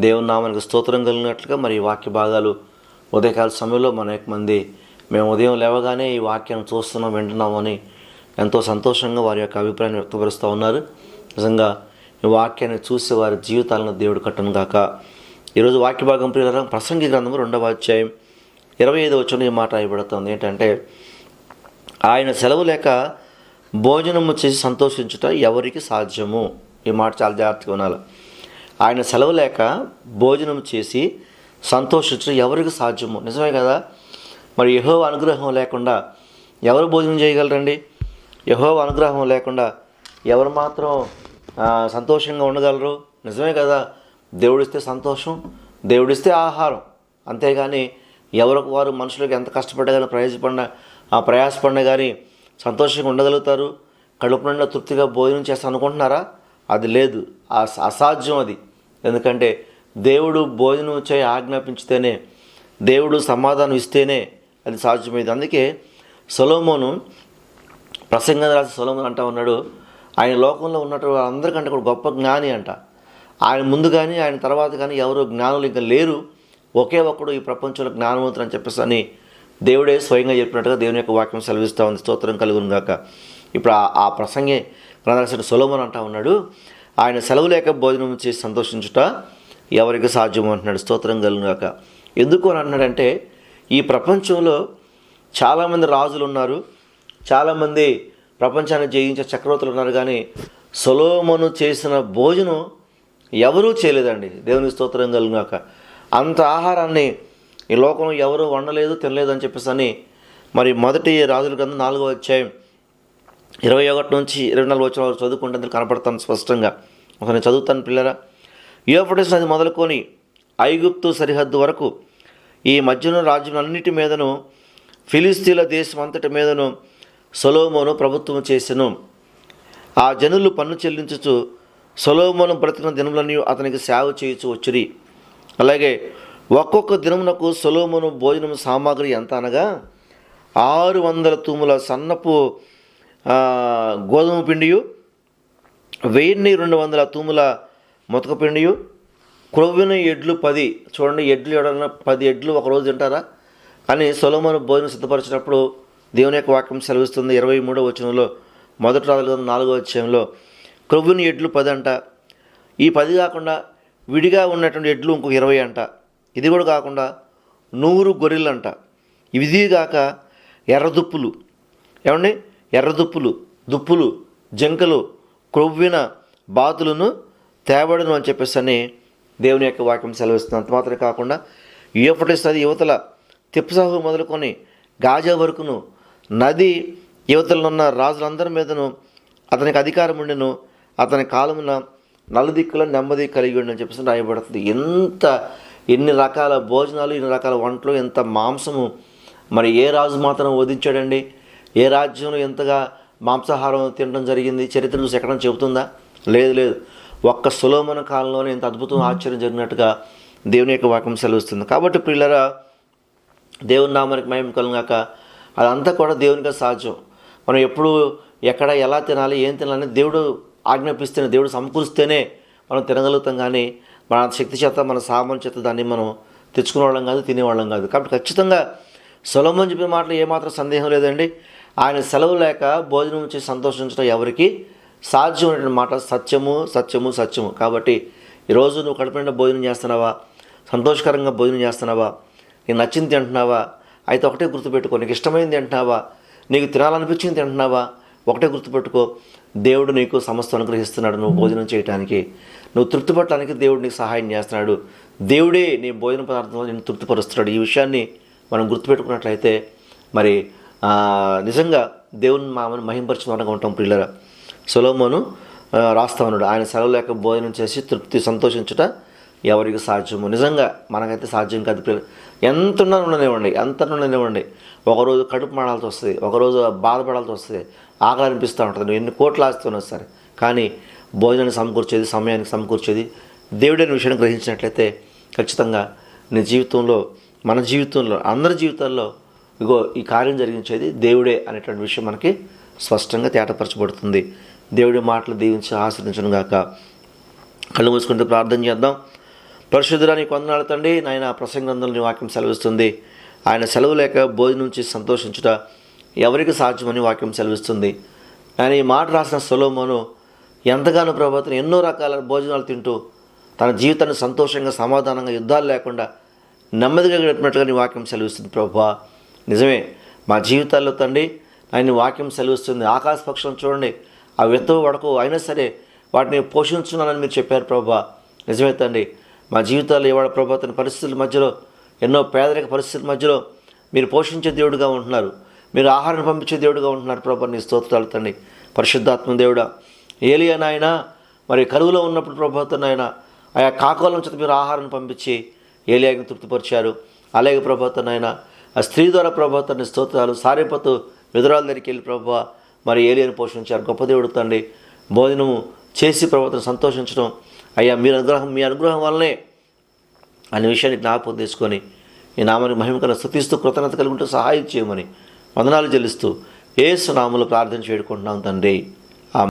దేవుని నామానికి స్తోత్రం కలిగినట్లుగా మరి ఈ వాక్య భాగాలు ఉదయకాల సమయంలో మన మంది మేము ఉదయం లేవగానే ఈ వాక్యాన్ని చూస్తున్నాం వింటున్నామని ఎంతో సంతోషంగా వారి యొక్క అభిప్రాయాన్ని వ్యక్తపరుస్తూ ఉన్నారు. నిజంగా ఈ వాక్యాన్ని చూసి వారి జీవితాలను దేవుడు కట్టను కాక ఈరోజు వాక్య భాగం ప్రియుల ప్రసంగి గ్రంథము రెండవ అధ్యాయం ఇరవై ఐదు వచ్చిన ఈ మాట రాయబడుతుంది. ఏంటంటే ఆయన సెలవు లేక భోజనము చేసి సంతోషించుట ఎవరికి సాధ్యము? ఈ మాట చాలా జాగ్రత్తగా ఉండాలి ఆయన సెలవు లేక భోజనం చేసి సంతోషించడం ఎవరికి సాధ్యము. నిజమే కదా? మరి యహో అనుగ్రహం లేకుండా ఎవరు భోజనం చేయగలరండి? యహో అనుగ్రహం లేకుండా ఎవరు మాత్రం సంతోషంగా ఉండగలరు? నిజమే కదా? దేవుడిస్తే సంతోషం దేవుడిస్తే ఆహారం. అంతేగాని ఎవరికి వారు మనుషులకు ఎంత కష్టపడ్డా కానీ ప్రయాసపడిన ఆ ప్రయాసపడినా కానీ సంతోషంగా ఉండగలుగుతారు? కడుపు నిండా తృప్తిగా భోజనం చేస్తాను అనుకుంటున్నారా అది లేదు. అసాధ్యం అది. ఎందుకంటే దేవుడు భోజనం చేయి ఆజ్ఞాపించితేనే దేవుడు సమాధానం ఇస్తేనే అది సాధ్యమైంది. అందుకే సొలోమోను ప్రసంగం రాసి సొలోమోన్ అంటా ఉన్నాడు ఆయన లోకంలో ఉన్నటువంటి వాళ్ళందరికంటే కూడా గొప్ప జ్ఞాని అంట. ఆయన ముందు కానీ ఆయన తర్వాత కానీ ఎవరు జ్ఞానులు ఇంకా లేరు. ఒకే ఒక్కడు ఈ ప్రపంచంలో జ్ఞానవంతుడు అని చెప్పేసి అని దేవుడే స్వయంగా చెప్పినట్టుగా దేవుని యొక్క వాక్యం సెలవిస్తూ ఉంది. స్తోత్రం కలుగును గాక. ఇప్పుడు ఆ ఆ ప్రసంగే ప్రదర్శన సొలోమన్ అంటా ఉన్నాడు. ఆయన సెలవు లేక భోజనం చేసి సంతోషించుట ఎవరికి సాధ్యం అంటున్నాడు. స్తోత్రం కలుగాక ఎందుకు అని అంటున్నాడంటే ఈ ప్రపంచంలో చాలామంది రాజులు ఉన్నారు. చాలామంది ప్రపంచాన్ని జయించే చక్రవర్తులు ఉన్నారు. కానీ సొలోమను చేసిన భోజనం ఎవరూ చేయలేదండి. దేవుని స్తోత్రం కలుగాక అంత ఆహారాన్ని ఈ లోకంలో ఎవరూ వండలేదు తినలేదు అని చెప్పేసి అని మరి మొదటి రాజుల గ్రంథం నాలుగో అధ్యాయం ఇరవై ఒకటి నుంచి ఇరవై నాలుగు వచ్చిన వరకు చదువుకుంటే కనపడతాను స్పష్టంగా. ఒక నేను చదువుతాను పిల్లరా. యోపటేస్ నది మొదలుకొని ఐగుప్తు సరిహద్దు వరకు ఈ మధ్యన రాజ్యం అన్నిటి మీదను ఫిలిస్తీన్ల దేశం అంతటి మీదను సొలోమోను ప్రభుత్వం చేసెను. ఆ జనులు పన్ను చెల్లించుచు సొలోమోను బ్రతికిన దినములన్నీ అతనికి సేవ చేయుచు వచ్చిరి. అలాగే ఒక్కొక్క దినమునకు సొలోమోను భోజనం సామాగ్రి ఎంత అనగా ఆరు వందల తూముల సన్నపు గోధుమ పిండియు వెయ్యిన్ని రెండు వందల తూముల మొతక పిండియు క్రొవ్విన ఎడ్లు పది. చూడండి ఎడ్లు ఎవడన్నా పది ఎడ్లు ఒక రోజు తింటారా? కానీ సొలోమోను భోజనం సిద్ధపరిచినప్పుడు దేవుని యొక్క వాక్యం సెలవిస్తుంది. ఇరవై మూడో వచనంలో మొదటి రాజుల నాలుగో అధ్యాయంలో క్రొవ్వుని ఎడ్లు పది అంట. ఈ పది కాకుండా విడిగా ఉన్నటువంటి ఎడ్లు ఇంకొక ఇరవై అంట. ఇది కూడా కాకుండా నూరు గొర్రెలు అంట ఇది కాక ఎర్రదుప్పులు. ఏమండి? ఎర్రదుప్పులు దుప్పులు జంకలు క్రొవ్విన బాతులను తేబడును అని చెప్పేసి అని దేవుని యొక్క వాక్యం సెలవిస్తుంది. అంత మాత్రమే కాకుండా యూఫటిస్ నది యువతల తిప్పసాహు మొదలుకొని గాజా వరకును నది యువతలో ఉన్న రాజులందరి మీదను అతనికి అధికారం ఉండెను అతని కాలమున నలుదిక్కుల నెమ్మది కలిగి ఉండని చెప్పేసి రాయబడుతుంది. ఎంత ఎన్ని రకాల భోజనాలు ఎన్ని రకాల వంటలు ఎంత మాంసము మరి ఏ రాజు మాత్రం వధించాడండి? ఏ రాజ్యంలో ఎంతగా మాంసాహారం తినడం జరిగింది చరిత్ర చూసి ఎక్కడ చెబుతుందా? లేదు లేదు. ఒక్క సులోమన కాలంలోనే ఇంత అద్భుతం ఆశ్చర్యం జరిగినట్టుగా దేవుని యొక్క వాక్యం సెలవుస్తుంది. కాబట్టి పిల్లరా దేవుని నామానికి మయం కలుగాక అదంతా కూడా దేవునికి సాధ్యం మనం ఎప్పుడు ఎక్కడ ఎలా తినాలి ఏం తినాలని దేవుడు ఆజ్ఞాపిస్తేనే దేవుడు సమకూరిస్తేనే మనం తినగలుగుతాం కానీ మన శక్తి చేత మన సామాన్ చేత దాన్ని మనం తెచ్చుకునే వాళ్ళం కాదు తినేవాళ్ళం కాదు. కాబట్టి ఖచ్చితంగా సొలమని చెప్పిన మాటలు ఏమాత్రం సందేహం లేదండి. ఆయన సెలవు లేక భోజనం చేసి సంతోషించడం ఎవరికి? సాధ్యమైనటువంటి మాట సత్యము సత్యము సత్యము. కాబట్టి ఈరోజు నువ్వు కడుపునిండా భోజనం చేస్తున్నావా? సంతోషకరంగా భోజనం చేస్తున్నావా? నీకు నచ్చింది తింటున్నావా? అయితే ఒకటే గుర్తుపెట్టుకో. నీకు ఇష్టమైంది తింటున్నావా? నీకు తినాలనిపించింది తింటున్నావా? ఒకటే గుర్తుపెట్టుకో. దేవుడు నీకు సమస్త అనుగ్రహిస్తున్నాడు నువ్వు భోజనం చేయడానికి నువ్వు తృప్తిపడటానికి దేవుడు నీకు సహాయం చేస్తున్నాడు. దేవుడే నీ భోజన పదార్థంలో నేను తృప్తిపరుస్తున్నాడు. ఈ విషయాన్ని మనం గుర్తుపెట్టుకున్నట్లయితే మరి నిజంగా దేవుని మామని మహింపరిచిన వారంగా ఉంటాం పిల్లరా సొలోమోను రాస్తా ఉన్నాడు ఆయన సెలవు లేక భోజనం చేసి తృప్తి సంతోషించుట ఎవరికి సాధ్యము. నిజంగా మనకైతే సాధ్యం కాదు పిల్లలు ఎంత ఉన్నా ఉండనివ్వండి ఎంత ఉండనివ్వండి. ఒకరోజు కడుపు మాడాల్సి వస్తుంది ఒకరోజు బాధపడాల్సి వస్తుంది ఆకలి అనిపిస్తూ ఉంటుంది. నువ్వు ఎన్ని కోట్లు ఆస్తున్నా సరే. కానీ భోజనాన్ని సమకూర్చేది సమయానికి సమకూర్చేది దేవుడైన విషయాన్ని గ్రహించినట్లయితే ఖచ్చితంగా నీ జీవితంలో మన జీవితంలో అందరి జీవితాల్లో ఇగో ఈ కార్యం జరిగించేది దేవుడే అనేటువంటి విషయం మనకి స్పష్టంగా తేటపరచబడుతుంది. దేవుడి మాటలు దీవించి ఆశ్రదించను గాక. కళ్ళు మూసుకుంటూ ప్రార్థన చేద్దాం. పరిశుద్ధురానికి వందనాలు తండ్రి నాయన ప్రసంగంలో వాక్యం సెలవిస్తుంది. ఆయన సెలవు లేక భోజనం నుంచి సంతోషించుట ఎవరికి సాధ్యమని వాక్యం సెలవిస్తుంది. ఆయన ఈ మాట రాసిన సొలోమోను ఎంతగానో ప్రభాతం ఎన్నో రకాల భోజనాలు తింటూ తన జీవితాన్ని సంతోషంగా సమాధానంగా యుద్ధాలు లేకుండా నెమ్మదిగా గడిపినట్లుగా నీ వాక్యం సెలవిస్తుంది ప్రభా నిజమే మా జీవితాల్లో తండ్రి ఆయన వాక్యం సెలవిస్తుంది. ఆకాశ పక్షులను చూడండి ఆ విత్తవు వడకు అయినా సరే వాటిని పోషించున్నానని మీరు చెప్పారు ప్రభా నిజమే తండ్రి మా జీవితాల్లో ఇవాళ ప్రభా తన పరిస్థితుల మధ్యలో ఎన్నో పేదరిక పరిస్థితుల మధ్యలో మీరు పోషించే దేవుడుగా ఉంటున్నారు. మీరు ఆహారం పంపించే దేవుడుగా ఉంటున్నారు ప్రభా నీ స్తోత్రాలు తండ్రి. పరిశుద్ధాత్మ దేవుడా ఏలియా నాయన మరి కరువులో ఉన్నప్పుడు ప్రభాతం నాయన ఆయా కాకోలం చేత మీరు ఆహారాన్ని పంపించి ఏలియాకి తృప్తిపరిచారు. అలాగే ప్రభాతం నాయన ఆ స్త్రీ ద్వారా ప్రభాతాన్ని స్తోత్రాలు సారేపత్తు విధురాల దగ్గరికి వెళ్ళి ప్రభావ మరి ఏలియాని పోషించారు. గొప్ప దేవుడు తండ్రి భోజనము చేసి ప్రభుత్వం సంతోషించడం. అయ్యా మీ అనుగ్రహం మీ అనుగ్రహం వల్లనే అనే విషయాన్ని జ్ఞాపకం తీసుకొని ఈ నామాన్ని మహిమకర స్థుతిస్తూ కృతజ్ఞత కలిగి ఉంటూ సహాయం చేయమని వందనాలు చెల్లిస్తూ ఏసు నామలు ప్రార్థన చేడుకుంటున్నాం తండ్రి.